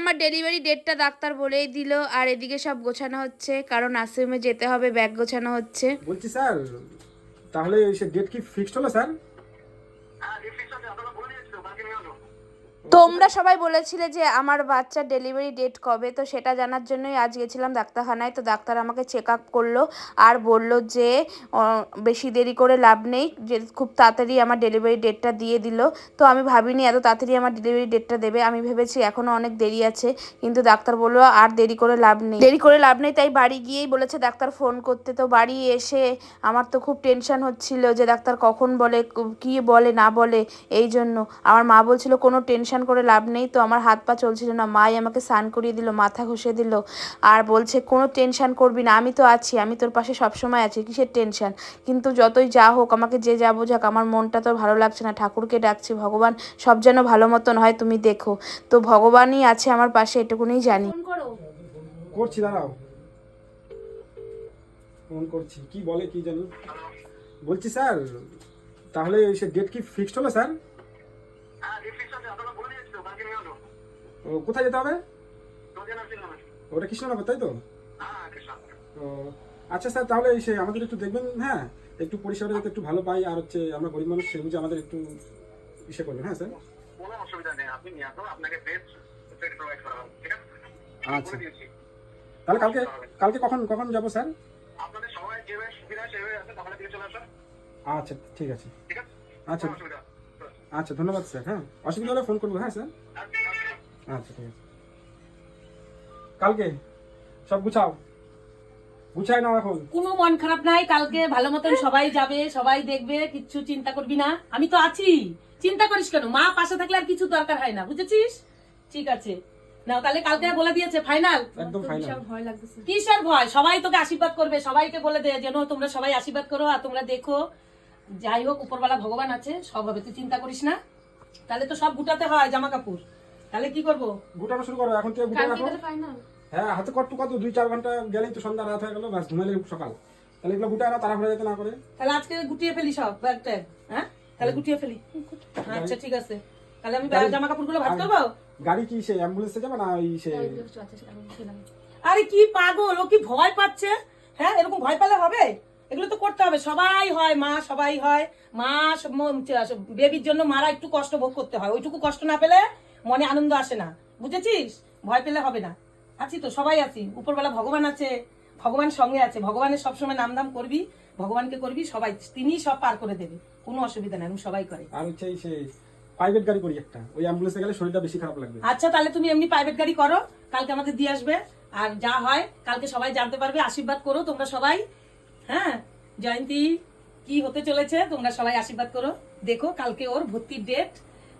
আমার ডেলিভারি ডেটটা ডাক্তার বলেই দিল আর এদিকে সব গোছানো হচ্ছে কারণ আশ্রমে যেতে হবে ব্যাগ গোছানো হচ্ছে। বলছি স্যার তাহলে সে ডেট কি ফিক্সড হলো স্যার? তোমরা সবাই বলেছিলে যে আমার বাচ্চার ডেলিভারি ডেট কবে, তো সেটা জানার জন্যই আজ গেছিলাম ডাক্তারখানায়। তো ডাক্তার আমাকে চেক আপ করল আর বলল যে বেশি দেরি করে লাভ নেই, যে খুব তাড়াতাড়ি আমার ডেলিভারি ডেটটা দিয়ে দিল। তো আমি ভাবিনি এত তাড়াতাড়ি আমার ডেলিভারি ডেটটা দেবে, আমি ভেবেছি এখনও অনেক দেরি আছে, কিন্তু ডাক্তার বলল আর দেরি করে লাভ নেই। দেরি করে লাভ নেই, তাই বাড়ি গিয়েই বলেছে ডাক্তার ফোন করতে। তো বাড়ি এসে আমার তো খুব টেনশন হচ্ছিল যে ডাক্তার কখন বলে, কি বলে, না বলে, এই জন্য। আমার মা বলছিল কোনো টেনশন করে লাভ নেই তো আমার হাত পা চলছিল না। মাই আমাকে স্নান করিয়ে দিল মাথা ঘষে দিল আর বলছে কোনো টেনশন করবি না আমি তো আছি আমি তোর পাশে সবসময় আছি কিসের টেনশন? কিন্তু যতই যা হোক আমাকে যে যা বোঝাক আমার মনটা তো ভালো লাগছে না। ঠাকুরকে ডাকছি ভগবান সব যেন ভালো মতন হয় তুমি দেখো। তো ভগবানই আছে আমার পাশে এটুকুনি জানি। করছি দাঁড়াও। ফোন করছি। কি বলে কি জানি বলছি স্যার তাহলে সে ডেট কি ফিক্সড হলো স্যার? ও কোথায় যেতে হবে? ওটা কৃষ্ণনগর তাই তো? ও আচ্ছা স্যার তাহলে সে আমাদের একটু দেখবেন হ্যাঁ? একটু পরিষেবাটা যাতে একটু ভালো পাই আর হচ্ছে আমরা গরিব মানুষ সে বুঝে আমাদের একটু ইসে করবেন হ্যাঁ স্যার? কোনো অসুবিধা নেই আপনি নিয়ে আসুন আপনাকে বেস্ট প্রোভাইড করা হবে ঠিক আছে? আচ্ছা। তাহলে কালকে কালকে কখন কখন যাব স্যার? আপনাদের সবাই যেভাবে সুবিধা সেভাবে আছে তাহলে দিকে চলে আসুন। আচ্ছা ঠিক আছে। ঠিক আছে? আচ্ছা। আচ্ছা ধন্যবাদ স্যার হ্যাঁ। অসুবিধা হলে ফোন করব হ্যাঁ স্যার? আচ্ছা, ঠিক আছে। কালকে সব গুছাও? গুছাই নাও এখন। কোনো মন খারাপ নাই কালকে ভালো মতন সবাই যাবে সবাই দেখবে কিচ্ছু চিন্তা করবি না। আমি তো আছি। চিন্তা করিস কেন? মা পাশে থাকলে আর কিছু দরকার হয় না বুঝেছিস? ঠিক আছে। না তাহলে কালকে বলে দিয়েছে ফাইনাল একদম ফাইনাল কিসের ভয়? সবাই তোকে আশীর্বাদ করবে সবাইকে বলে দে যেন তোমরা সবাই আশীর্বাদ করো আর তোমরা দেখো যাই হোক উপরবেলা ভগবান আছে সব হবে। তুই চিন্তা করিস না। তাহলে তো সব গুটাতে হয় জামা কাপড় তাহলে কি করব? গুটানো শুরু করো এখন থেকে গুটানো হ্যাঁ হাতে কত কত? দুই চার ঘণ্টা গেলেই তো সন্ধ্যা রাত হয়ে গেল ব্যাস ঘুমাইলে সকাল। তাহলে এগুলো গুটায় না তাড়াহুড়া যেতে না করে। তাহলে আজকে গুটিয়ে ফেলি সব ব্যাগ ট্যাগ হ্যাঁ? তাহলে গুটিয়ে ফেলি। আচ্ছা ঠিক আছে। তাহলে আমি জামা কাপড়গুলো ভাত করব? গাড়ি কি সে? অ্যাম্বুলেন্সে যাবে না ওই সে আরে কি পাগল! ও কি ভয় পাচ্ছে? হ্যাঁ এরকম ভয় পেলে হবে? এগুলো তো করতে হবে। সবাই হয় মা সবাই হয়। মা বেবির জন্য মারা একটু কষ্ট ভোগ করতে হয়। ওইটুকু কষ্ট না পেলে মনে আনন্দ আসে না। বুঝেছিস? ভয় পেলে হবে না। আছি তো সবাই আছি। উপরবেলা ভগবান আছে ভগবান সঙ্গে আছে। ভগবানের সবসময় নাম দাম করবি ভগবানকে করবি সবাই তিনিই সব পার করে দেবে। কোনো অসুবিধা নাই সবাই করে। আর হচ্ছে এই প্রাইভেট গাড়ি করি একটা। ওই অ্যাম্বুলেন্সে গেলে শরীরটা বেশি খারাপ লাগবে। আচ্ছা তাহলে তুমি এমনি প্রাইভেট গাড়ি করো। কালকে আমাদের দিয়ে আসবে। আর যা হয় কালকে সবাই জানতে পারবে আশীর্বাদ করো তোমরা সবাই। হ্যাঁ জয়ন্তী, কি হতে চলেছে? তোমরা সবাই আশীর্বাদ করো। দেখো, কালকে ওর ভর্তির ডেট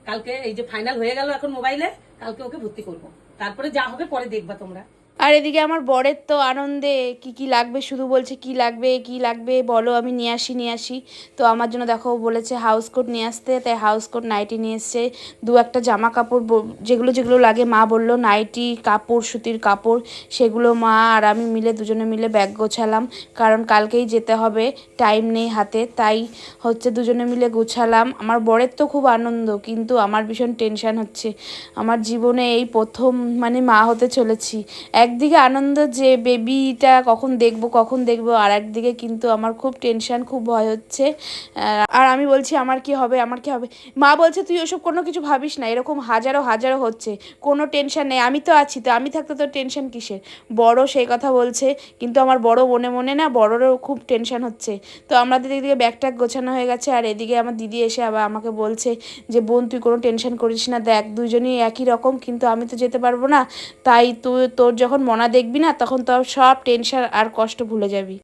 কালকে এই যে ফাইনাল হয়ে গেল এখন মোবাইলে কালকে ওকে ভর্তি করব। তারপরে যা হবে পরে দেখবা তোমরা। আর এদিকে আমার বরের তো আনন্দে কি কি লাগবে, শুধু বলছে কি লাগবে কি লাগবে, বলো আমি নিয়ে আসি নিয়ে আসি। তো আমার জন্য দেখো বলেছে হাউস কোট নিয়ে আসতে, তাই হাউস কোট নাইটি নিয়ে এসছে। দু একটা জামা কাপড় যেগুলো যেগুলো লাগে, মা বলল নাইটি কাপড়, সুতির কাপড়, সেগুলো মা আর আমি মিলে দুজনে মিলে ব্যাগ গোছালাম। কারণ কালকেই যেতে হবে টাইম নেই হাতে, তাই হচ্ছে দুজনে মিলে গোছালাম। আমার বরের তো খুব আনন্দ, কিন্তু আমার ভীষণ টেনশান হচ্ছে। আমার জীবনে এই প্রথম মানে মা হতে চলেছি। একদিকে আনন্দ যে বেবিটা কখন দেখব কখন দেখব, আর একদিকে কিন্তু আমার খুব টেনশান খুব ভয় হচ্ছে। আর আমি বলছি, আমার কি হবে, আমার কি হবে? মা বলছে, তুই ওসব কোনো কিছু ভাবিস না, এরকম হাজারো হাজারো হচ্ছে। কোনো টেনশান নেই, আমি তো আছি, তো আমি থাকতে তোর টেনশন কিসের? বড় সেই কথা বলছে, কিন্তু আমার বড় মনে মনে না বড়রও খুব টেনশান হচ্ছে। তো আমাদের এদিকে ব্যাগ ট্যাগ গোছানো হয়ে গেছে, আর এদিকে আমার দিদি এসে আবার আমাকে বলছে যে, বোন, তুই কোনো টেনশন করিস না, দেখ, দুজনেই একই রকম, কিন্তু আমি তো যেতে পারব না, তাই তুই তোর যখন মনা দেখবি না তখন তো সব টেনশন আর কষ্ট ভুলে যাবি।